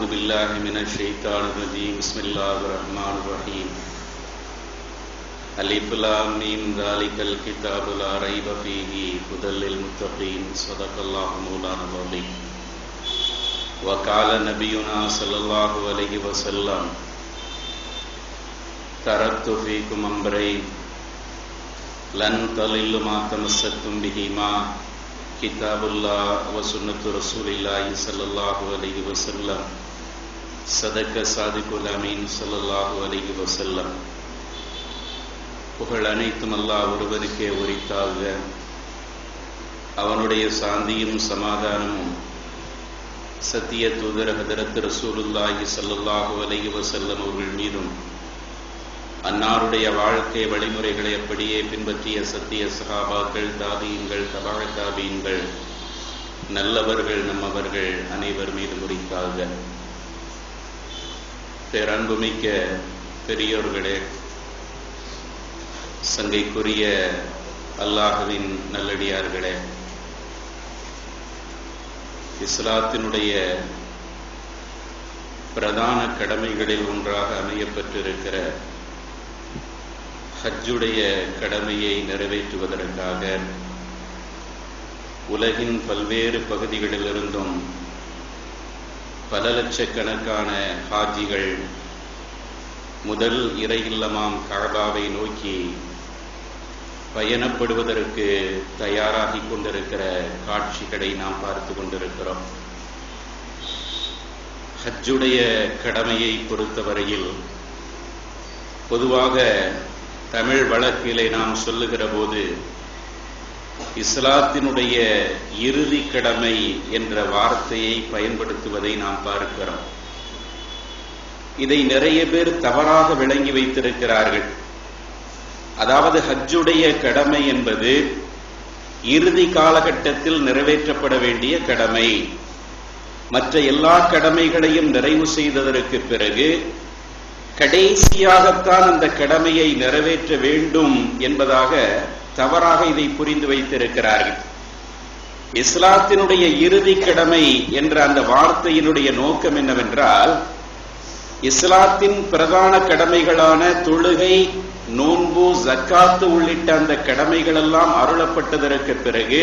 اعوذ باللہ من الشیطان الرجیم بسم اللہ الرحمن الرحیم علی فلام نیم ذالک الكتاب لا ریب فیہی خدل للمتقین صدق اللہ مولانا بولی وقال نبینا صلی اللہ علیہ وسلم تربت فیکم امبرین لن تلل ما تمسکتم بہیما کتاب اللہ و سنت رسول اللہ صلی اللہ علیہ وسلم. சதக்க சாதிகுல் அமீன் சொல்லல்லாஹு அலிஹி வசல்லம் புகழ் அனைத்தும் அல்லாஹ் ஒருவனுக்கே உரித்தாக அவனுடைய சாந்தியும் சமாதானமும் சத்திய தூதர ஹதரத் ரசூலுல்லாஹி சல்லுல்லாஹு அலைஹி வசல்லம் அவர்கள் மீதும் அன்னாருடைய வாழ்க்கை வழிமுறைகளை அப்படியே பின்பற்றிய சத்திய சகாபாக்கள் தாபீன்கள் தபாக தாபீன்கள் நல்லவர்கள் நம்மவர்கள் அனைவர் மீது குறித்தாக பேரன்புமிக்க பெரியோர்களே சங்கைக்குரிய அல்லாஹுவின் நல்லடியார்களே இஸ்லாத்தினுடைய பிரதான கடமைகளில் ஒன்றாக அமையப்பட்டிருக்கிற ஹஜ்ஜுடைய கடமையை நிறைவேற்றுவதற்காக உலகின் பல்வேறு பகுதிகளிலிருந்தும் பல லட்சக்கணக்கான ஹாஜிகள் முதல் இறை இல்லமாம் காபாவை நோக்கி பயணப்படுவதற்கு தயாராகி கொண்டிருக்கிற காட்சிகளை நாம் பார்த்து கொண்டிருக்கிறோம். ஹஜ்ஜுடைய கடமையை பொறுத்தவரையில் பொதுவாக தமிழ் வழக்கிலே நாம் சொல்லுகிற போது இஸ்லாத்தினுடைய இறுதி கடமை என்ற வார்த்தையை பயன்படுத்துவதை நாம் பார்க்கிறோம். இதை நிறைய பேர் தவறாக விளங்கி வைத்திருக்கிறார்கள். அதாவது ஹஜ்ஜுடைய கடமை என்பது இறுதி காலகட்டத்தில் நிறைவேற்றப்பட வேண்டிய கடமை. மற்ற எல்லா கடமைகளையும் நிறைவு செய்ததற்கு பிறகு கடைசியாகத்தான் அந்த கடமையை நிறைவேற்ற வேண்டும் என்பதாக தவறாக இதை புரிந்து வைத்திருக்கிறார்கள். இஸ்லாத்தினுடைய இறுதி கடமை என்ற அந்த வார்த்தையினுடைய நோக்கம் என்னவென்றால் இஸ்லாத்தின் பிரதான கடமைகளான தொழுகை நோன்பு ஜக்காத்து உள்ளிட்ட அந்த கடமைகள் எல்லாம் அருளப்பட்டதற்கு பிறகு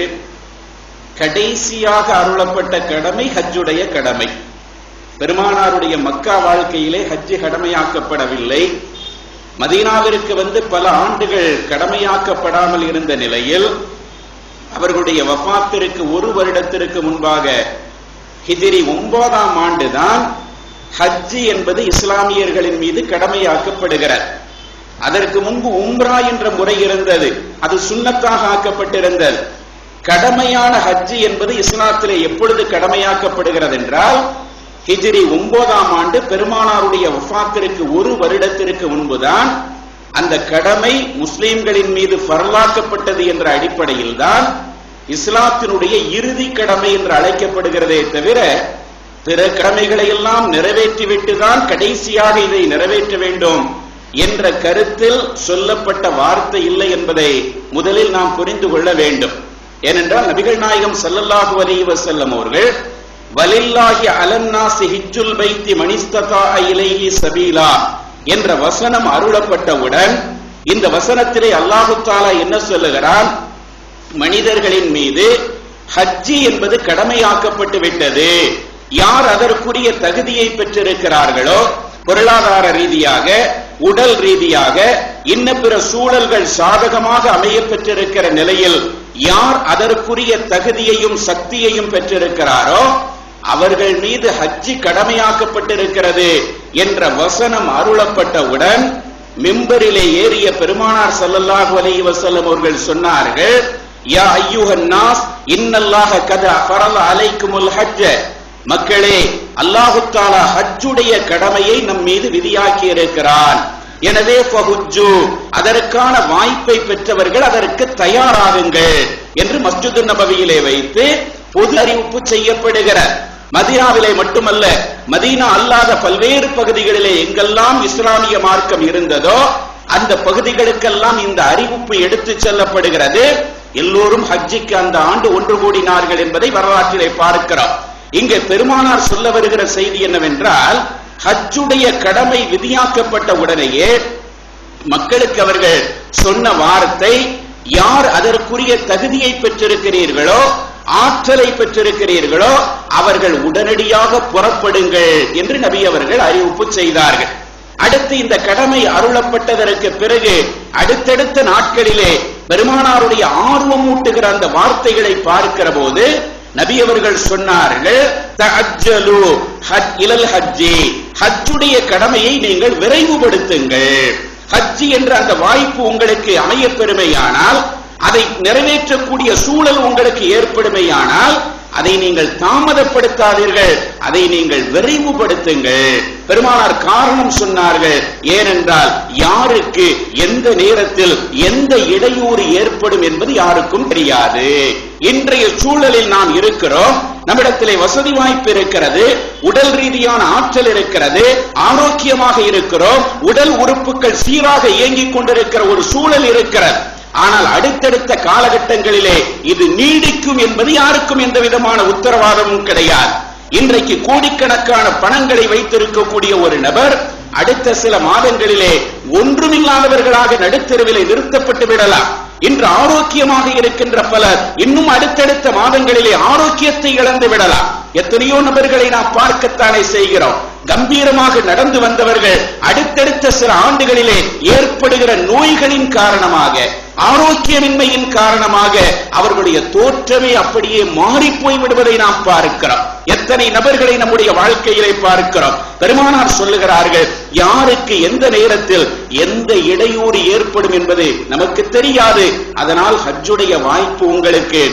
கடைசியாக அருளப்பட்ட கடமை ஹஜ்ஜுடைய கடமை. பெருமானாருடைய மக்கா வாழ்க்கையிலே ஹஜ்ஜு கடமையாக்கப்படவில்லை. மதீனாவிற்கு வந்து பல ஆண்டுகள் கடமையாக்கப்படாமல் இருந்த நிலையில் அவர்களுடைய வஃத்திற்கு ஒரு வருடத்திற்கு முன்பாக ஹிஜிரி ஒன்பதாம் ஆண்டுதான் ஹஜ்ஜி என்பது இஸ்லாமியர்களின் மீது கடமையாக்கப்படுகிறார். அதற்கு முன்பு உம்ரா என்ற முறை இருந்தது. அது சுண்ணத்தாக ஆக்கப்பட்டிருந்தது. கடமையான ஹஜ்ஜி என்பது இஸ்லாத்திலே எப்பொழுது கடமையாக்கப்படுகிறது என்றால் ஹிஜ்ரி ஒன்பதாம் ஆண்டு பெருமானாருடைய வஃத்திற்கு ஒரு வருடத்திற்கு முன்புதான் அந்த கடமை முஸ்லிம்களின் மீது பரலாக்கப்பட்டது என்ற அடிப்படையில் தான் இஸ்லாத்தினுடைய இறுதி கடமை என்று அழைக்கப்படுகிறதே தவிர பிற கடமைகளை எல்லாம் நிறைவேற்றிவிட்டு தான் கடைசியாக இதை நிறைவேற்ற வேண்டும் என்ற கருத்தில் சொல்லப்பட்ட வார்த்தை இல்லை என்பதை முதலில் நாம் புரிந்து கொள்ள வேண்டும். ஏனென்றால் நபிகள் நாயகம் சல்லல்லாஹு இவர் செல்லும் அவர்கள் வலில்லாஹி அலன்னாசி ஹிஜ்ஜுல் பைத்தி மனிஸ்ததா இலைஹி சபீலா என்ற வசனம் அருளப்பட்டவுடன் இந்த வசனத்திலே அல்லாஹு தாலா என்ன சொல்லுகிறான்? மனிதர்களின் மீது ஹஜ்ஜி என்பது கடமையாக்கப்பட்டு விட்டது. யார் அதற்குரிய தகுதியை பெற்றிருக்கிறார்களோ பொருளாதார ரீதியாக உடல் ரீதியாக இன்ன பிற சூழல்கள் சாதகமாக அமைய பெற்றிருக்கிற நிலையில் யார் அதற்குரிய தகுதியையும் சக்தியையும் பெற்றிருக்கிறாரோ அவர்கள் மீது ஹஜ்ஜி கடமையாக்கப்பட்டிருக்கிறது என்ற வசனம் அருளப்பட்டவுடன் மிம்பரிலே ஏறிய பெருமானார் சல்லல்லாஹு அலைஹி வஸல்லம் அவர்கள் சொன்னார்கள் யா ஐயுஹன் நாஸ் இன்னல்லாஹ கத ஃபரல அலைக்குமுல் ஹஜ்ஜ. மக்களே அல்லாஹு தாலா ஹஜ்ஜுடைய கடமையை நம் மீது விதியாக்கி இருக்கிறான் எனவே ஃபஹுஜ்ஜு அதற்கான வாய்ப்பை பெற்றவர்கள் அதற்கு தயாராகுங்கள் என்று மஸ்ஜிது நபவியிலே வைத்து பொது அறிவிப்பு செய்யப்படுகிற மதீனாவிலே மட்டுமல்ல மதீனா அல்லாத பல்வேறு பகுதிகளிலே எங்கெல்லாம் இஸ்லாமிய மார்க்கம் இருந்ததோ அந்த பகுதிகளுக்கெல்லாம் இந்த அறிவிப்பு எடுத்து செல்லப்படுகிறது. எல்லோரும் ஹஜ்ஜிக்கு அந்த ஆண்டு ஒன்று கூடினார்கள் என்பதை வரலாற்றிலே பார்க்கிறோம். இங்கே பெருமானார் சொல்ல வருகிற செய்தி என்னவென்றால் ஹஜ்ஜுடைய கடமை விதியாக்கப்பட்ட உடனேயே மக்களுக்கு அவர்கள் சொன்ன வார்த்தை யார் அதற்குரிய தகுதியை பெற்றிருக்கிறீர்களோ ஆற்றலை பெற்றிருக்கிறீர்களோ அவர்கள் உடனடியாக புறப்படுங்கள் என்று நபி அவர்கள் அறிவிப்பு செய்தார்கள். அடுத்து இந்த கடமை அருளப்பட்டதற்கு பிறகு அடுத்தடுத்த நாட்களிலே பெருமானாருடைய ஆர்வமூட்டுகிற அந்த வார்த்தைகளை பார்க்கிற போது நபி அவர்கள் சொன்னார்கள் ஹஜ் இலல் ஹஜ்ஜி. ஹஜ்ஜுடைய கடமையை நீங்கள் விரைவுபடுத்துங்கள். ஹஜ்ஜி என்ற அந்த வாய்ப்பு உங்களுக்கு அமைய பெருமையானால் அதை நிறைவேற்றக்கூடிய சூழல் உங்களுக்கு ஏற்படுமையானால் அதை நீங்கள் தாமதப்படுத்தாதீர்கள். அதை நீங்கள் விரைவுபடுத்துங்கள். பெருமானார் காரணம் சொன்னார்கள். ஏனென்றால் யாருக்கு எந்த நேரத்தில் எந்த இடையூறு ஏற்படும் என்பது யாருக்கும் தெரியாது. இன்றைய சூழலில் நாம் இருக்கிறோம். நம்மிடத்திலே வசதி வாய்ப்பு இருக்கிறது. உடல் ரீதியான ஆற்றல் இருக்கிறது. ஆரோக்கியமாக இருக்கிறோம். உடல் உறுப்புகள் சீராக இயங்கிக் கொண்டிருக்கிற ஒரு சூழல் இருக்கிறது. ஆனால் அடுத்தடுத்த காலகட்டங்களிலே இது நீடிக்கும் என்பது யாருக்கும் எந்த விதமான உத்தரவாதமும் கிடையாது. இன்றைக்கு கோடிக்கணக்கான பணங்களை வைத்திருக்கக்கூடிய ஒரு நபர் அடுத்த சில மாதங்களிலே ஒன்றுமில்லாதவர்களாக நடுத்தெருவிலே நிறுத்தப்பட்டு விடலாம். இன்று ஆரோக்கியமாக இருக்கின்ற பலர் இன்னும் அடுத்தடுத்த மாதங்களிலே ஆரோக்கியத்தை இழந்து விடலாம். எத்தனையோ நபர்களை நாம் பார்க்கத்தானே செய்கிறோம். கம்பீரமாக நடந்து வந்தவர்கள் அடுத்தடுத்த சில ஆண்டுகளிலே ஏற்படுகிற நோய்களின் காரணமாக ஆரோக்கியமின்மையின் காரணமாக அவர்களுடைய தோற்றமே அப்படியே மாறி போய் விடுவதை நாம் பார்க்கிறோம். எத்தனை நபர்களை நம்முடைய வாழ்க்கையிலே பார்க்கிறோம். பெருமானார் சொல்லுகிறார்கள் யாருக்கு எந்த நேரத்தில் எந்த இடையூறு ஏற்படும் என்பது நமக்கு தெரியாது. அதனால் ஹஜ்ஜுடைய வாய்ப்பு உங்களுக்கு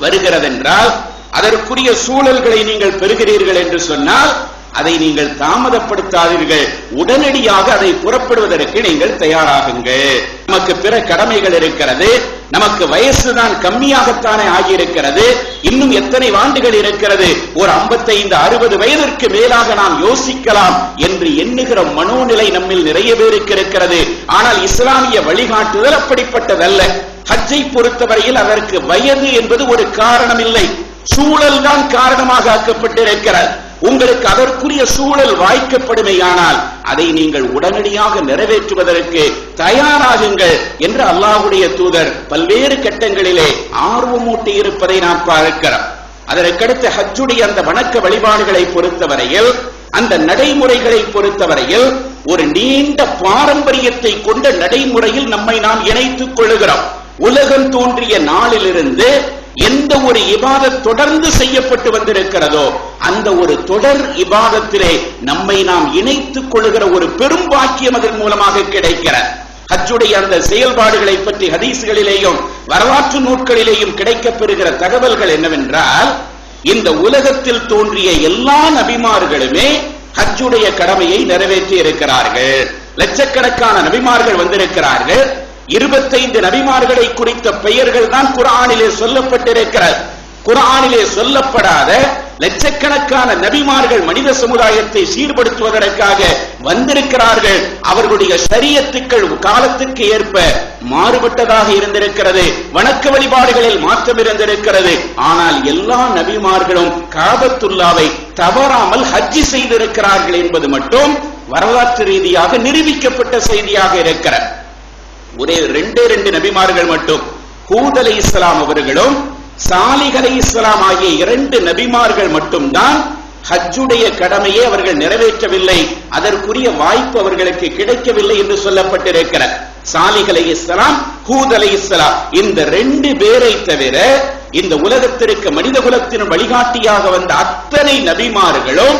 வருகிறதென்றால் அதற்குரிய சூழல்களை நீங்கள் பெறுகிறீர்கள் என்று சொன்னால் அதை நீங்கள் தாமதப்படுத்தாதீர்கள். உடனடியாக அதை புறப்படுவதற்கு நீங்கள் தயாராகுங்கள் நமக்கு பிற கடமைகள் இருக்கிறது. நமக்கு வயசுதான் கம்மியாகத்தானே ஆகியிருக்கிறது. இன்னும் எத்தனை ஆண்டுகள் இருக்கிறது? ஒரு 55 அறுபது வயதிற்கு மேலாக நாம் யோசிக்கலாம் என்று எண்ணுகிற மனோநிலை நம்மில் நிறைய பேருக்கு இருக்கிறது. ஆனால் இஸ்லாமிய வழிகாட்டுதல் அப்படிப்பட்டதல்ல. ஹஜ்ஜை பொறுத்தவரையில் அதற்கு வயது என்பது ஒரு காரணம் இல்லை சூழல் தான் காரணமாக ஆக்கப்பட்டிருக்கிறது. உங்களுக்கு அதற்குரிய சூழல் வாய்க்கப்படுமையானால் அதை நீங்கள் உடனடியாக நிறைவேற்றுவதற்கு தயாராகுங்கள் என்று அல்லாஹுடைய தூதர் பல்வேறு கட்டங்களிலே ஆர்வமூட்டி இருப்பதை நாம் பார்க்கிறோம். அதற்கடுத்து ஹஜ்ஜுடைய அந்த வணக்க வழிபாடுகளை பொறுத்தவரையில் அந்த நடைமுறைகளை பொறுத்தவரையில் ஒரு நீண்ட பாரம்பரியத்தை கொண்ட நடைமுறையில் நம்மை நாம் இணைத்துக் கொள்ளுகிறோம். உலகம் தோன்றிய நாளிலிருந்து எந்த ஒரு இபாதத் தொடர்ந்து செய்யப்பட்டு வந்திருக்கிறதோ அந்த ஒரு தொடர் இபாதத்திலே நம்மை நாம் இணைத்துக் கொள்கிற ஒரு பெரும் பாக்கியம் அதன் மூலமாக கிடைக்கிற. ஹஜ்ஜுடைய அந்த செயல்பாடுகளை பற்றி ஹதீஸ்களிலேயும் வரலாற்று நூட்களிலேயும் கிடைக்கப்பெறுகிற தகவல்கள் என்னவென்றால் இந்த உலகத்தில் தோன்றிய எல்லா நபிமார்களுமே ஹஜ்ஜுடைய கடமையை நிறைவேற்றி இருக்கிறார்கள். லட்சக்கணக்கான நபிமார்கள் வந்திருக்கிறார்கள். இருபத்தைந்து நபிமார்களை குறித்த பெயர்கள் தான் குரானிலே சொல்லப்பட்டிருக்கிறது. குரானிலே சொல்லப்படாத லட்சக்கணக்கான நபிமார்கள் மனித சமுதாயத்தை சீர்படுத்துவதற்காக வந்திருக்கிறார்கள். அவர்களுடைய சரியத்துக்கள் காலத்துக்கு ஏற்ப மாறுபட்டதாக இருந்திருக்கிறது. வணக்க வழிபாடுகளில் மாற்றம் இருந்திருக்கிறது. ஆனால் எல்லா நபிமார்களும் காபத்துல்லாவை தவறாமல் ஹஜ்ஜி செய்திருக்கிறார்கள் என்பது மட்டும் வரலாற்று ரீதியாக நிரூபிக்கப்பட்ட செய்தியாக இருக்கிறது. ஒரே ரெண்டே ரெண்டு நபிமார்கள் மட்டும். ஹூத் அலி இஸ்லாம் அவர்களும் சாலிக் அலி இஸ்லாம் ஆகிய இரண்டு நபிமார்கள் மட்டும்தான் ஹஜ்ஜுடைய கடமையை அவர்கள் நிறைவேற்றவில்லை. அதற்குரிய வாய்ப்பு அவர்களுக்கு கிடைக்கவில்லை என்று சொல்லப்பட்டிருக்கிறார் சாலிக் அலி இஸ்லாம் ஹூத் அலி இஸ்லாம் இந்த ரெண்டு பேரை தவிர இந்த உலகத்திற்கு மனித குலத்தின் வழிகாட்டியாக வந்த அத்தனை நபிமார்களும்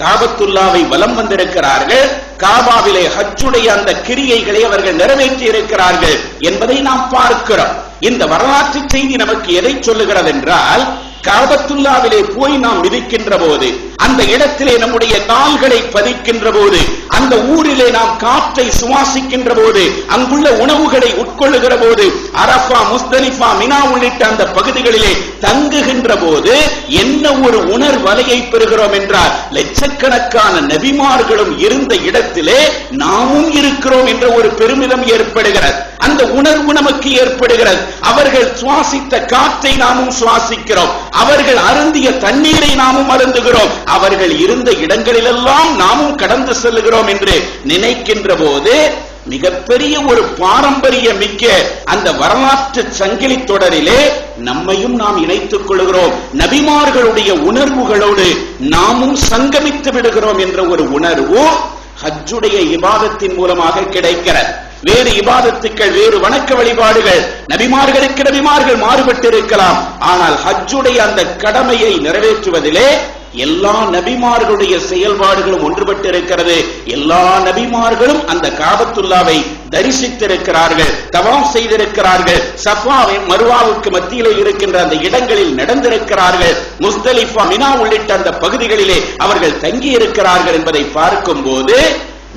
காபத்துல்லாவை வலம் வந்திருக்கிறார்கள். காபாவிலே ஹஜ்ஜுடைய அந்த கிரியைகளை அவர்கள் நிறைவேற்றி இருக்கிறார்கள் என்பதை நாம் பார்க்கிறோம். இந்த வரலாற்று செய்தி நமக்கு எதை சொல்லுகிறது என்றால் காபத்துல்லாவிலே போய் நாம் மிதிக்கின்ற போது அந்த இடத்திலே நம்முடைய கால்களை பதிக்கின்ற போது அந்த ஊரிலே நாம் காற்றை சுவாசிக்கின்ற போது அங்குள்ள உணவுகளை உட்கொள்ளுகிற போது அரஃபா முஸ்தலிஃபா மினா உள்ளிட்ட அந்த பகுதிகளிலே தங்குகின்ற போது என்ன ஒரு உணர்வலையை பெறுகிறோம் என்றால் லட்சக்கணக்கான நபிமார்களும் இருந்த இடத்திலே நாமும் இருக்கிறோம் என்ற ஒரு பெருமிதம் ஏற்படுகிறது. அந்த உணர்வு நமக்கு ஏற்படுகிறது. அவர்கள் சுவாசித்த காற்றை நாமும் சுவாசிக்கிறோம். அவர்கள் அருந்திய தண்ணீரை நாமும் அருந்துகிறோம். அவர்கள் இருந்த இடங்களிலெல்லாம் நாமும் கடந்து செல்லுகிறோம் என்று நினைக்கின்ற போது மிகப்பெரிய ஒரு பாரம்பரிய மிக்க அந்த வரலாற்று சங்கிலி தொடரிலே நம்மையும் நாம் இணைத்துக் கொள்கிறோம். நபிமார்களுடைய உணர்வுகளோடு நாமும் சங்கமித்து விடுகிறோம் என்ற ஒரு உணர்வு ஹஜ்ஜுடைய இபாதத்தின் மூலமாக கிடைக்கிறது. வேறு இபாதத்துக்கள் வேறு வணக்க வழிபாடுகள் நபிமார்களுக்கு நபிமார்கள் மாறுபட்டு இருக்கலாம் ஆனால் ஹஜ்ஜுடைய அந்த கடமையை நிறைவேற்றுவதிலே எல்லா நபிமார்களுடைய செயல்பாடுகளும் ஒன்றுபட்டு இருக்கிறது எல்லா நபிமார்களும் அந்த காபத்துல்லாவை தரிசித்திருக்கிறார்கள் தவாம் செய்திருக்கிறார்கள் சஃபாவை மருவாவுக்கு மத்தியிலே இருக்கின்ற அந்த இடங்களில் நடந்திருக்கிறார்கள். முஸ்தலிஃபா மினா உள்ளிட்ட அந்த பகுதிகளிலே அவர்கள் தங்கி இருக்கிறார்கள் என்பதை பார்க்கும் போது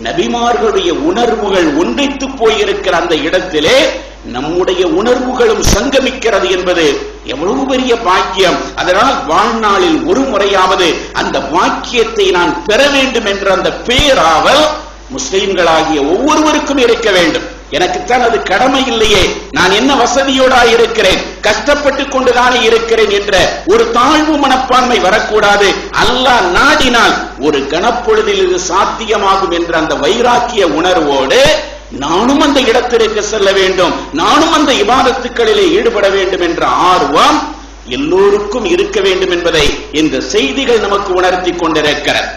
நபிமார்களுடைய உணர்வுகள் ஒன்றித்து போயிருக்கிற அந்த இடத்திலே நம்முடைய உணர்வுகளும் சங்கமிக்கிறது என்பது எவ்வளவு பெரிய பாக்கியம். அதனால் வாழ்நாளில் ஒரு முறையாவது அந்த பாக்கியத்தை நான் பெற வேண்டும் என்ற அந்த பேராவல் முஸ்லிம்களாகிய ஒவ்வொருவருக்கும் இருக்க வேண்டும். எனக்குத்தான் அது கடமை இல்லையே. நான் என்ன வசதியோடா இருக்கிறேன்? கஷ்டப்பட்டு கொண்டுதானே இருக்கிறேன் என்ற ஒரு தாழ்வு மனப்பான்மை வரக்கூடாது. அல்லாஹ் நாடினால் ஒரு கணப்பொழுதில் இது சாத்தியமாகும் என்ற அந்த வைராக்கிய உணர்வோடு நானும் அந்த இடத்திற்கு செல்ல வேண்டும். நானும் அந்த இபாதத்துக்களிலே ஈடுபட வேண்டும் என்ற ஆர்வம் எல்லோருக்கும் இருக்க வேண்டும் என்பதை இந்த செய்திகள் நமக்கு உணர்த்தி கொண்டிருக்கிறது.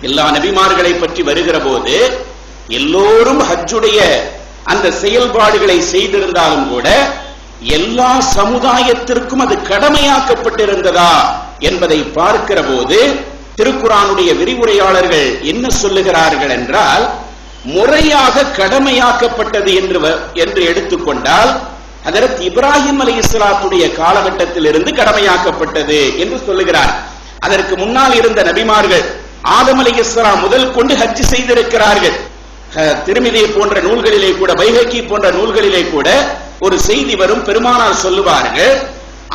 எல்லா நபிமார்களை பற்றி வருகிற போது எல்லோரும் ஹஜ்ஜுடைய அந்த செயல்பாடுகளை செய்திருந்தாலும் கூட எல்லா சமுதாயத்திற்கும் அது கடமையாக்கப்பட்டிருந்ததா என்பதை பார்க்கிற போது திருக்குறானுடைய விரிவுரையாளர்கள் என்ன சொல்லுகிறார்கள் என்றால் முறையாக கடமையாக்கப்பட்டது என்று வ- என்று எடுத்துக்கொண்டால் அதற்கு இப்ராஹிம் அலி இஸ்லாத்துடைய காலகட்டத்தில் இருந்து கடமையாக்கப்பட்டது என்று சொல்லுகிறார். அதற்கு முன்னால் இருந்த நபிமார்கள் ஆதம் அலி இஸ்லாம் முதல் கொண்டு ஹஜ் செய்திருக்கிறார்கள். திருமிதி போன்ற நூல்களிலே கூட பைஹக்கி போன்ற நூல்களிலே கூட ஒரு செய்தி வரும். பெருமானார் சொல்லுவார்கள்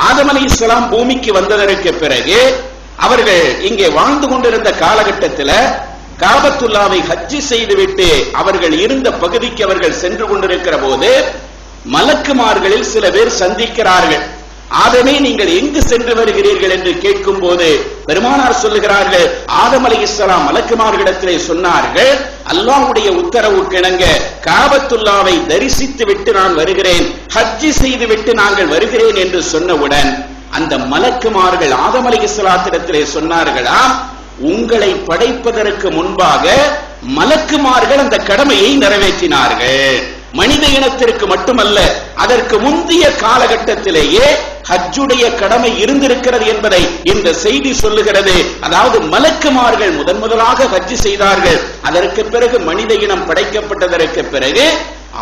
ஆதம் அலி இஸ்லாம் பூமிக்கு வந்ததற்கு பிறகு அவர்கள் இங்கே வாழ்ந்து கொண்டிருந்த காலகட்டத்தில் காபத்துல்லாவை ஹஜ்ஜி செய்துவிட்டு அவர்கள் இருந்த பகுதிக்கு அவர்கள் சென்று கொண்டிருக்கிற போது மலக்குமார்களில் சில பேர் சந்திக்கிறார்கள். ஆதமே நீங்கள் எங்கு சென்று வருகிறீர்கள் என்று கேட்கும் போது பெருமானார் சொல்லுகிறார்கள் ஆதம் அலி இஸ்லாம் மலக்குமார்களிடத்திலே சொன்னார்கள் அல்லாஹ்வுடைய உத்தரவு கிணங்க காபத்துல்லாவை தரிசித்து விட்டு நான் வருகிறேன் ஹஜ்ஜி செய்து விட்டு நாங்கள் வருகிறேன் என்று சொன்னவுடன் அந்த மலக்குமார்கள் ஆதம் அலி இஸ்லாத்திடத்திலே சொன்னார்களாம் உங்களை படைப்பதற்கு முன்பாக மலக்குமார்கள் அந்த கடமையை நிறைவேற்றினார்கள். மனித இனத்திற்கு மட்டுமல்ல அதற்கு முந்தைய காலகட்டத்திலேயே ஹஜ்ஜுடைய கடமை இருந்திருக்கிறது என்பதை இந்த செய்தி சொல்லுகிறது. அதாவது மலக்குமார்கள் முதன் முதலாக ஹஜ்ஜு செய்தார்கள். அதற்கு பிறகு மனித இனம் படைக்கப்பட்டதற்கு பிறகு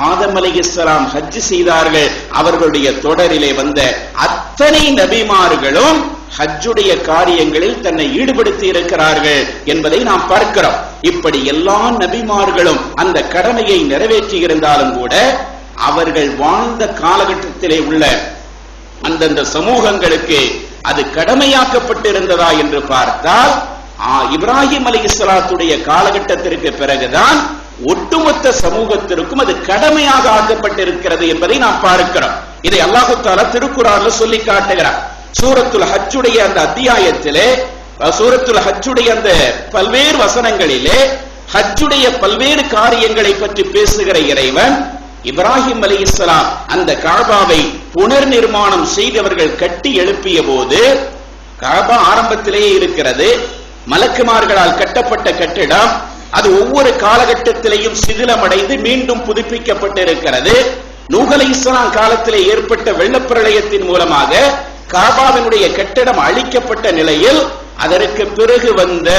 ஆதம் அலி இஸ்லாம் ஹஜ் செய்தார்கள். அவர்களுடைய தொடரிலே வந்த அத்தனை நபிமார்களும் ஹஜ்ஜுடைய காரியங்களில் தன்னை ஈடுபடுத்தி இருக்கிறார்கள் என்பதை நாம் பார்க்கிறோம். இப்படி எல்லா நபிமார்களும் அந்த கடமையை நிறைவேற்றி இருந்தாலும் கூட அவர்கள் வாழ்ந்த காலகட்டத்திலே உள்ள அந்தந்த சமூகங்களுக்கு அது கடமையாக்கப்பட்டிருந்ததா என்று பார்த்தால் இப்ராஹிம் அலி இஸ்லாத்துடைய காலகட்டத்திற்கு பிறகுதான் ஒட்டுமொத்த சமூகத்திற்கும் அது கடமையாக ஆக்கப்பட்டிருக்கிறது என்பதை நாம் பார்க்கிறோம். இதை அல்லாஹு தாலா திருக்குறான்ல சொல்லி காட்டுகிறார் சூரத்துல் ஹச்சுடைய அந்த அத்தியாயத்திலே சூரத்துல சூரத்துல் அந்த பல்வேறு வசனங்களிலே ஹஜ்ஜுடைய பல்வேறு காரியங்களை பற்றி பேசுகிற இறைவன் இப்ராஹிம் அலி இஸ்லாம் அந்த காபாவை புனர் நிர்மாணம் செய்தவர்கள் கட்டி எழுப்பிய போது காபா ஆரம்பத்திலேயே இருக்கிறது. மலக்குமார்களால் கட்டப்பட்ட கட்டிடம் அது ஒவ்வொரு காலகட்டத்திலேயும் சிதிலமடைந்து மீண்டும் புதுப்பிக்கப்பட்டிருக்கிறது. நூகலை இஸ்லாம் காலத்திலே ஏற்பட்ட வெள்ளப்பிரளயத்தின் மூலமாக காபாவினுடைய கட்டிடம் அழிக்கப்பட்ட நிலையில் அதற்கு பிறகு வந்த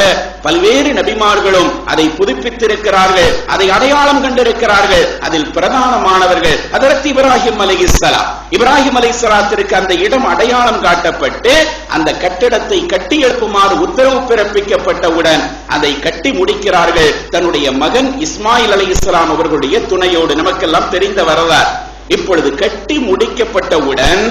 பல்வேறு நபிமார்களும் அதை புதுப்பித்திருக்கிறார்கள் அதை அடையாளம் கண்டிருக்கிறார்கள். அதில் பிரதானமானவர்கள் அதற்கு இப்ராஹிம் அலைஹிஸ்ஸலாம் இப்ராஹிம் அலைஹிஸ்ஸலாத்திற்கு அந்த இடம் அடையாளம் காட்டப்பட்டு அந்த கட்டிடத்தை கட்டி எழுப்புமாறு உத்தரவு பிறப்பிக்கப்பட்டவுடன் அதை கட்டி முடிக்கிறார்கள். தன்னுடைய மகன் இஸ்மாயில் அலைஹிஸ்ஸலாம் அவர்களுடைய துணையோடு. நமக்கெல்லாம் தெரிந்த வரலாறு. இப்பொழுது கட்டி முடிக்கப்பட்டவுடன்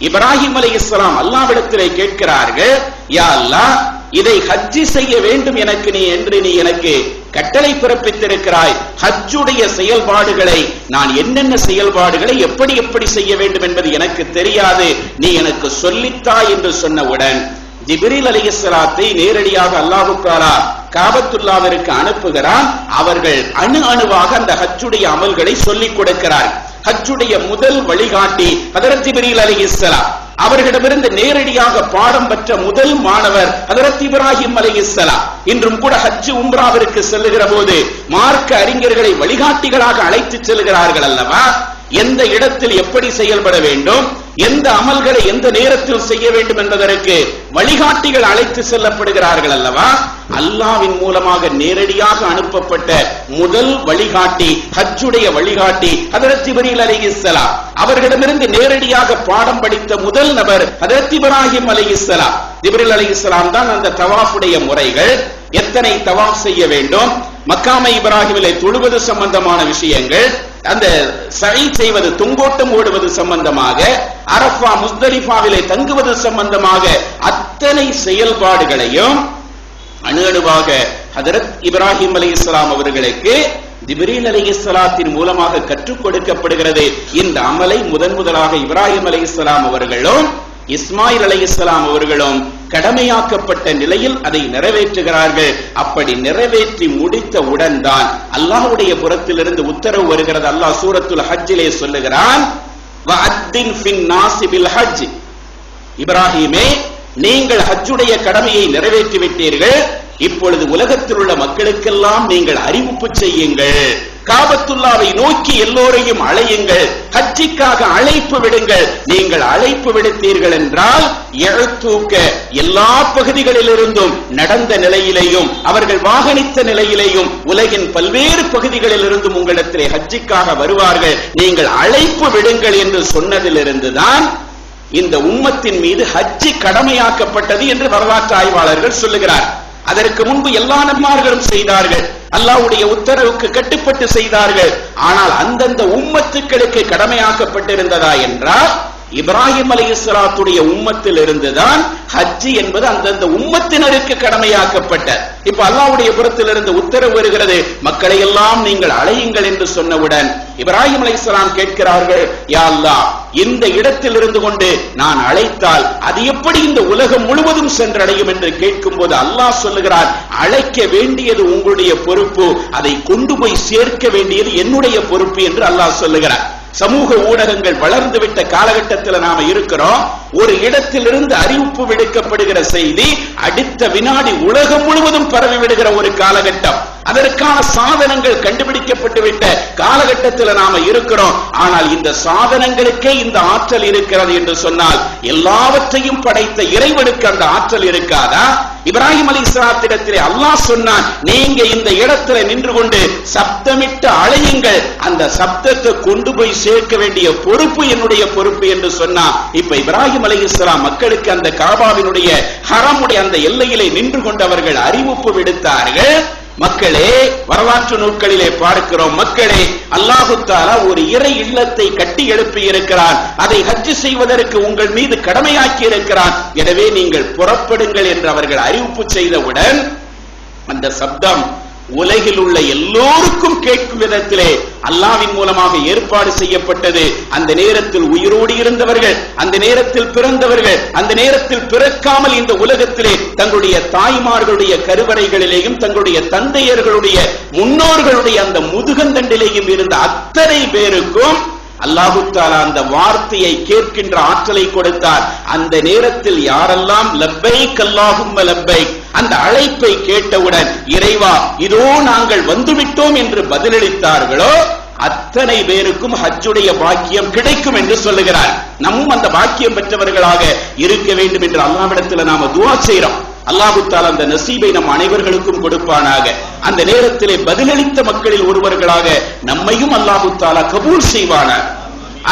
இப்ராஹிம் அலி இஸ்லாம் அல்லாவிடத்திலே கேட்கிறார்கள் யா அல்லா இதை ஹஜ்ஜி செய்ய வேண்டும் எனக்கு நீ என்று நீ எனக்கு கட்டளை பிறப்பித்திருக்கிறாய். ஹஜ்ஜுடைய செயல்பாடுகளை நான் என்னென்ன செயல்பாடுகளை எப்படி எப்படி செய்ய வேண்டும் என்பது எனக்கு தெரியாது. நீ எனக்கு சொல்லித்தா என்று சொன்னவுடன் ஜிபிரில் அலி இஸ்லாத்தை நேரடியாக அல்லாஹுக்காரா காபத்துல்லாவிற்கு அனுப்புகிறான். அவர்கள் அணு அணுவாக அந்த ஹஜ்ஜுடைய அமல்களை சொல்லிக் கொடுக்கிறார்கள். ஹஜ்ஜுடைய முதல் வழிகாட்டி ஹதரத் ஜிப்ரீல் இஸ்லாம் அவர்களிடமிருந்து நேரடியாக பாடம் பெற்ற முதல் மாணவர் ஹதரத் இப்ராஹிம் அலைஹிஸ்ஸலாம் இன்றும் கூட ஹஜ் உம்ராவிற்கு செல்லுகிற போது மார்க்க அறிஞர்களை வழிகாட்டிகளாக அழைத்து செல்கிறார்கள் அல்லவா? எந்த இடத்தில் எப்படி செயல்பட வேண்டும் எந்த அமல்களை எந்த நேரத்தில் செய்ய வேண்டும் என்பதற்கு வழிகாட்டிகள் அழைத்து செல்லப்படுகிறார்கள் அல்லவா? அல்லாவின் மூலமாக நேரடியாக அனுப்பப்பட்ட முதல் வழிகாட்டி ஹஜ்ஜுடைய வழிகாட்டி ஹதரத் இப்ராஹிம் இஸ்லாம் அவர்களிடமிருந்து நேரடியாக பாடம் படித்த முதல் நபர் ஹதரத் இப்ராஹிம் அலைஹிஸ்ஸலாம் ஜிப்ரில் இஸ்லாம் தான் அந்த தவாஃபுடைய முறைகள். எத்தனை தவாஃப் செய்ய வேண்டும் மக்காமை இப்ராஹிமிலே தொழுவது சம்பந்தமான விஷயங்கள் அந்த சை செய்வது துங்கோட்டம் ஓடுவது சம்பந்தமாக அரஃபா முஸ்தலிஃபாவிலே தங்குவது சம்பந்தமாக அத்தனை செயல்பாடுகளையும் அணு அணுவாக ஹதரத் இப்ராஹிம் அலி இஸ்லாம் அவர்களுக்கு ஜிப்ரீல் அலி இஸ்லாத்தின் மூலமாக கற்றுக் கொடுக்கப்படுகிறது. இந்த அமலை முதன் முதலாக இப்ராஹிம் அலி இஸ்லாம் அவர்களும் இஸ்மாயில் அலி இஸ்லாம் அவர்களும் கடமையாக்கப்பட்ட நிலையில் அதை நிறைவேற்றுகிறார்கள். அப்படி நிறைவேற்றி முடித்த உடன் தான் அல்லாஹ்வுடைய புறத்திலிருந்து உத்தரவு வருகிறது. அல்லாஹ் சூரத்துல் ஹஜ்ஜிலே சொல்லுகிறான் ஹஜ் இப்ராஹிமே நீங்கள் ஹஜ்ஜுடைய கடமையை நிறைவேற்றி விட்டீர்கள் இப்பொழுது உலகத்தில் உள்ள மக்களுக்கெல்லாம் நீங்கள் அறிவிப்பு செய்யுங்கள். காபத்துல்லாவை நோக்கி எல்லோரையும் அழையுங்கள். ஹஜ்ஜிக்காக அழைப்பு விடுங்கள். நீங்கள் அழைப்பு விடுத்தீர்கள் என்றால் எழுத்தூக்க எல்லா பகுதிகளிலிருந்தும் நடந்த நிலையிலேயும் அவர்கள் வாகனித்த நிலையிலேயும் உலகின் பல்வேறு பகுதிகளிலிருந்தும் உங்களிடத்திலே ஹஜ்ஜிக்காக வருவார்கள். நீங்கள் அழைப்பு விடுங்கள் என்று சொன்னதிலிருந்துதான் இந்த உம்மத்தின் மீது ஹஜ்ஜி கடமையாக்கப்பட்டது என்று வரலாற்று ஆய்வாளர்கள் சொல்லுகிறார். அதற்கு முன்பு எல்லா நன்மார்களும் செய்தார்கள். அல்லாவுடைய உத்தரவுக்கு கட்டுப்பட்டு செய்தார்கள். ஆனால் அந்தந்த உம்மத்துக்களுக்கு கடமையாக்கப்பட்டிருந்ததா என்றால் இப்ராஹிம் அலி இஸ்லாத்துடைய உம்மத்தில் இருந்துதான் ஹஜ்ஜி என்பது அந்தந்த உம்மத்தினருக்கு கடமையாக்கப்பட்ட. இப்ப அல்லாவுடைய புறத்திலிருந்து உத்தரவு வருகிறது. மக்களை எல்லாம் நீங்கள் அழையுங்கள் என்று சொன்னவுடன் இப்ராஹிம் அலி இஸ்லாம் கேட்கிறார்கள் யா அல்லாஹ் இந்த இடத்தில் இருந்து கொண்டு நான் அழைத்தால் அது எப்படி இந்த உலகம் முழுவதும் சென்றடையும்? என்று கேட்கும் போது அல்லாஹ் சொல்லுகிறார் அழைக்க வேண்டியது உங்களுடைய பொறுப்பு அதை கொண்டு போய் சேர்க்க வேண்டியது என்னுடைய பொறுப்பு என்று அல்லாஹ் சொல்லுகிறார். சமூக ஊடகங்கள் வளர்ந்துவிட்ட காலகட்டத்தில் நாம இருக்கிறோம். ஒரு இடத்திலிருந்து அறிவிப்பு விடுக்கப்படுகிற செய்தி அடுத்த வினாடி உலகம் முழுவதும் பரவி விடுகிற ஒரு காலகட்டம். அதற்கான சாதனங்கள் கண்டுபிடிக்கப்பட்டு விட்ட காலகட்டத்தில் நாம இருக்கிறோம். ஆனால் இந்த சாதனங்களுக்கே இந்த ஆற்றல் இருக்கிறது என்று சொன்னால் எல்லாவற்றையும் படைத்த இறைவனுக்கு அந்த ஆற்றல் இருக்காதா? இப்ராஹிம் அலி இஸ்லாத்திடத்திலே அல்லாஹ் சொன்னான் நீங்க இந்த இடத்துல நின்று கொண்டு சப்தமிட்டு அழையுங்கள் அந்த சப்தத்தை கொண்டு போய் சேர்க்க வேண்டிய பொறுப்பு என்னுடைய பொறுப்பு என்று சொன்னா இப்ப இப்ராஹிம் அலி இஸ்லாம் மக்களுக்கு அந்த காபாவினுடைய ஹரமுடைய அந்த எல்லையிலே நின்று கொண்டவர்கள் அறிவிப்பு விடுத்தார்கள். மக்களே வரலாற்று நூல்களிலே பார்க்கிறோம். மக்களே அல்லாஹு ஒரு இறை இல்லத்தை கட்டி எழுப்பி இருக்கிறான் அதை ஹஜ் செய்வதற்கு உங்கள் மீது கடமையாக்கி இருக்கிறான் எனவே நீங்கள் புறப்படுங்கள் என்று அவர்கள் அறிவிப்பு செய்தவுடன் அந்த சப்தம் உலகில் உள்ள எல்லோருக்கும் கேட்கும் விதத்திலே அல்லாவின் மூலமாக ஏற்பாடு செய்யப்பட்டது. அந்த நேரத்தில் உயிரோடு இருந்தவர்கள் அந்த நேரத்தில் பிறந்தவர்கள் அந்த நேரத்தில் பிறக்காமல் இந்த உலகத்திலே தங்களுடைய தாய்மார்களுடைய கருவறைகளிலேயும் தங்களுடைய தந்தையர்களுடைய முன்னோர்களுடைய அந்த முதுகந்தண்டிலேயும் இருந்த அத்தனை பேருக்கும் அல்லாஹு தாலா அந்த வார்த்தையை கேட்கின்ற ஆற்றலை கொடுத்தார். அந்த நேரத்தில் யாரெல்லாம் லப்பை கல்லாகும் லப்பை அந்த அழைப்பை கேட்டவுடன் இறைவா இதோ நாங்கள் வந்துவிட்டோம் என்று பதிலளித்தார்களோ அத்தனை பேருக்கும் ஹஜ்ஜுடைய பாக்கியம் கிடைக்கும் என்று சொல்லுகிறார். நம்மும் அந்த பாக்கியம் பெற்றவர்களாக இருக்க வேண்டும் என்று அல்லாவிடத்தில் நாம துவா செய்யறோம் அல்லாஹுத்தால் அந்த நசீபை நம் அனைவர்களுக்கும் கொடுப்பானாக. அந்த நேரத்திலே பதிலளித்த மக்களில் ஒருவர்களாக நம்மையும் அல்லாஹுத்தால கபூல் செய்வானார்.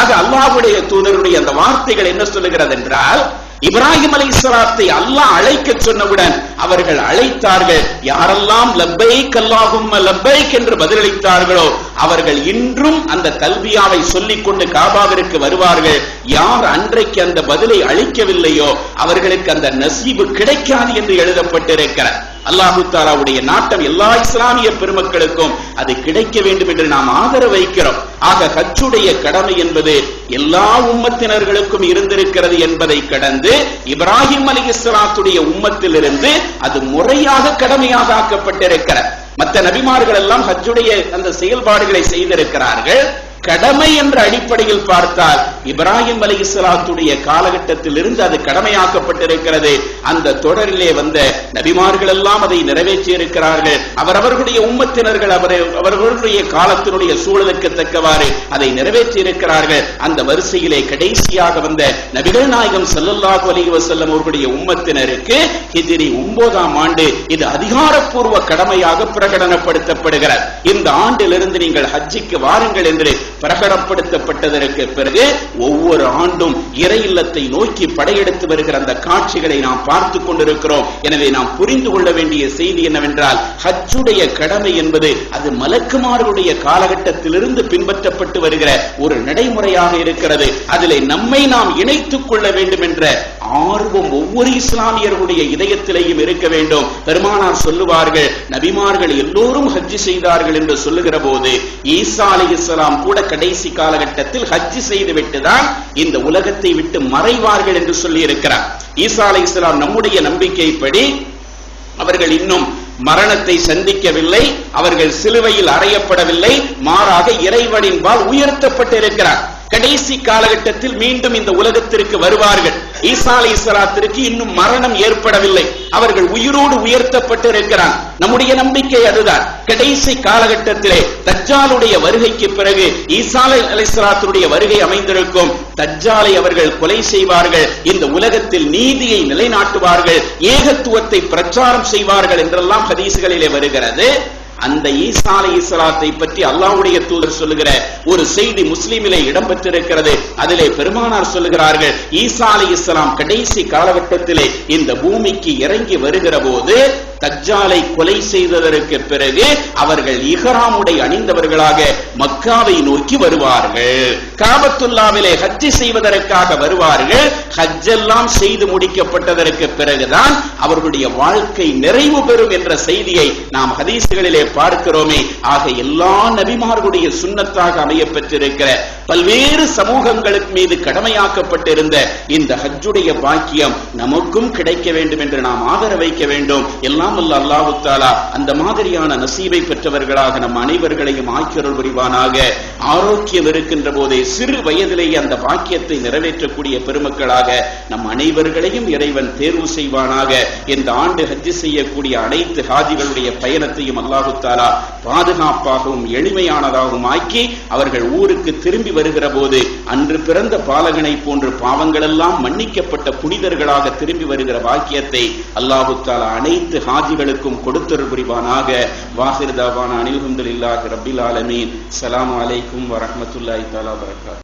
ஆக அல்லாஹுடைய தூதருடைய அந்த வார்த்தைகள் என்ன சொல்லுகிறது என்றால் இப்ராஹிம் அலை சலாத்தை அல்லாஹ் அழைக்க சொன்னவுடன் அவர்கள் அழைத்தார்கள். யாரெல்லாம் லப்பைக் அல்லாஹும் லப்பைக் என்று பதிலளித்தார்களோ அவர்கள் இன்றும் அந்த கல்வியாவை சொல்லிக் கொண்டு காபாவிற்கு வருவார்கள். யார் அன்றைக்கு அந்த பதிலை அளிக்கவில்லையோ அவர்களுக்கு அந்த நசீபு கிடைக்காது என்று எழுதப்பட்டிருக்கிறார் அல்லாஹு தாலாவுடைய நாட்டம் எல்லா இஸ்லாமிய பெருமக்களுக்கும் அது கிடைக்க வேண்டும் என்று நாம் ஆதரவு வைக்கிறோம். ஆக ஹஜ்ஜுடைய கடமை என்பது எல்லா உம்மத்தினர்களுக்கும் இருந்திருக்கிறது என்பதை கடந்து இப்ராஹிம் அலி இஸ்லாத்துடைய உம்மத்திலிருந்து அது முறையாக கடமையாக ஆக்கப்பட்டிருக்கிறது. மற்ற நபிமார்கள் எல்லாம் ஹஜ்ஜுடைய அந்த செயல்பாடுகளை செய்திருக்கிறார்கள். கடமை என்ற அடிப்படையில் பார்த்தால் இப்ராஹிம் அலி இஸ்லாத்துடைய காலகட்டத்தில் இருந்து அது கடமையாக்கப்பட்டிருக்கிறது. அந்த தொடரிலே வந்த நபிமார்கள் எல்லாம் அதை நிறைவேற்றி இருக்கிறார்கள் அவரவர்களுடைய உம்மத்தினர்கள் அவரை அவர்களுடைய காலத்தினுடைய சூழலுக்கு தக்கவாறு அதை நிறைவேற்றி இருக்கிறார்கள் அந்த வரிசையிலே கடைசியாக வந்த நபிகள் நாயகம் செல்லல்லாஹு அலி வசல்லம் அவர்களுடைய உம்மத்தினருக்கு எதிரி ஒன்பதாம் ஆண்டு இது அதிகாரப்பூர்வ கடமையாக பிரகடனப்படுத்தப்படுகிறது. இந்த ஆண்டிலிருந்து நீங்கள் ஹஜ்ஜிக்கு வாருங்கள் என்று பிரகடப்படுத்தப்பட்டதற்கு பிறகு ஒவ்வொரு ஆண்டும் இறை இல்லத்தை நோக்கி படையெடுத்து வருகிற அந்த காட்சிகளை நாம் பார்த்து கொண்டிருக்கிறோம். எனவே நாம் புரிந்து கொள்ள வேண்டிய செய்தி என்னவென்றால் ஹஜ்ஜுடைய கடமை என்பது அது மலக்குமார்களுடைய காலகட்டத்திலிருந்து பின்பற்றப்பட்டு வருகிற ஒரு நடைமுறையாக இருக்கிறது. அதிலே நம்மை நாம் இணைத்துக் கொள்ள வேண்டும் என்ற ஆர்வம் ஒவ்வொரு இஸ்லாமியர்களுடைய இதயத்திலேயும் இருக்க வேண்டும். பெருமானார் சொல்லுவார்கள் நபிமார்கள் எல்லோரும் ஹஜ்ஜி செய்தார்கள் என்று சொல்லுகிற போது ஈசா அலி இஸ்லாம் கூட கடைசி காலகட்டத்தில் ஹஜ்ஜி செய்துவிட்டுதான் இந்த உலகத்தை விட்டு மறைவார்கள் என்று சொல்லி இருக்கிறார் ஈசா அலி இஸ்லாம் நம்முடைய நம்பிக்கைப்படி அவர்கள் இன்னும் மரணத்தை சந்திக்கவில்லை அவர்கள் சிலுவையில் அறையப்படவில்லை மாறாக இறைவனின் பால் உயர்த்தப்பட்டிருக்கிறார். கடைசி காலகட்டத்தில் மீண்டும் இந்த உலகத்திற்கு வருவார்கள். ஈசா அலி இஸ்லாத்திற்கு இன்னும் மரணம் ஏற்படவில்லை. அவர்கள் உயிரோடு உயர்த்தப்பட்டு இருக்கிறார் நம்முடைய நம்பிக்கை அதுதான். கடைசி காலகட்டத்திலே தஜ்ஜாலுடைய வருகைக்கு பிறகு ஈசா அலி வருகை அமைந்திருக்கும். தஜ்ஜாலை அவர்கள் கொலை செய்வார்கள். இந்த உலகத்தில் நீதியை நிலைநாட்டுவார்கள். ஏகத்துவத்தை பிரச்சாரம் செய்வார்கள் என்றெல்லாம் ஹதீசுகளிலே வருகிறது. அந்த ஈசா அலை இஸ்லாத்தை பற்றி அல்லாவுடைய தூதர் சொல்லுகிற ஒரு செய்தி முஸ்லிமிலே இடம்பெற்றிருக்கிறது. அதிலே பெருமானார் சொல்லுகிறார்கள் ஈசா அலை இஸ்லாம் கடைசி காலகட்டத்திலே இந்த பூமிக்கு இறங்கி வருகிற போது தஜ்ஜாலை கொலை செய்ததற்கு பிறகு அவர்கள் இஹராமுடை அணிந்தவர்களாக மக்காவை நோக்கி வருவார்கள். காபத்துல்லாவிலே ஹஜ்ஜி செய்வதற்காக வருவார்கள். ஹஜ்ஜெல்லாம் செய்து முடிக்கப்பட்டதற்கு பிறகுதான் அவர்களுடைய வாழ்க்கை நிறைவு பெறும் என்ற செய்தியை நாம் ஹதீசுகளிலே பார்க்கிறோமே. ஆக எல்லா நபிமார்களுடைய சுண்ணத்தாக அமைய பெற்றிருக்கிற பல்வேறு சமூகங்களுக்கு மீது கடமையாக்கப்பட்டிருந்த இந்த ஹஜ்ஜுடைய பாக்கியம் நமக்கும் கிடைக்க வேண்டும் என்று நாம் ஆதரவைக்க வேண்டும். எல்லா எல்லாம் அல்ல அல்லாஹு தாலா அந்த மாதிரியான நசீபை பெற்றவர்களாக நம் அனைவர்களையும் ஆக்கியருள் புரிவானாக. ஆரோக்கியம் இருக்கின்ற போதே சிறு வயதிலேயே அந்த பாக்கியத்தை நிறைவேற்றக்கூடிய பெருமக்களாக நம் அனைவர்களையும் இறைவன் தேர்வு செய்வானாக இந்த ஆண்டு ஹஜ்ஜி செய்யக்கூடிய அனைத்து ஹாஜிகளுடைய பயணத்தையும் அல்லாஹுத்தாலா பாதுகாப்பாகவும் எளிமையானதாகவும் ஆக்கி அவர்கள் ஊருக்கு திரும்பி வருகிற போது அன்று பிறந்த பாலகனை போன்று பாவங்களெல்லாம் மன்னிக்கப்பட்ட புனிதர்களாக திரும்பி வருகிற வாக்கியத்தை அல்லாஹுத்தாலா அனைத்து ஹாஜிகளுக்கும் கொடுத்தரு புரிவானாக. வாசிர்தாவான அனில்ஹம்துலில்லாஹி ரபில் ஆலமீன். சலாம் அலைக்கும். wassalamualaikum warahmatullahi taala wabarakatuh.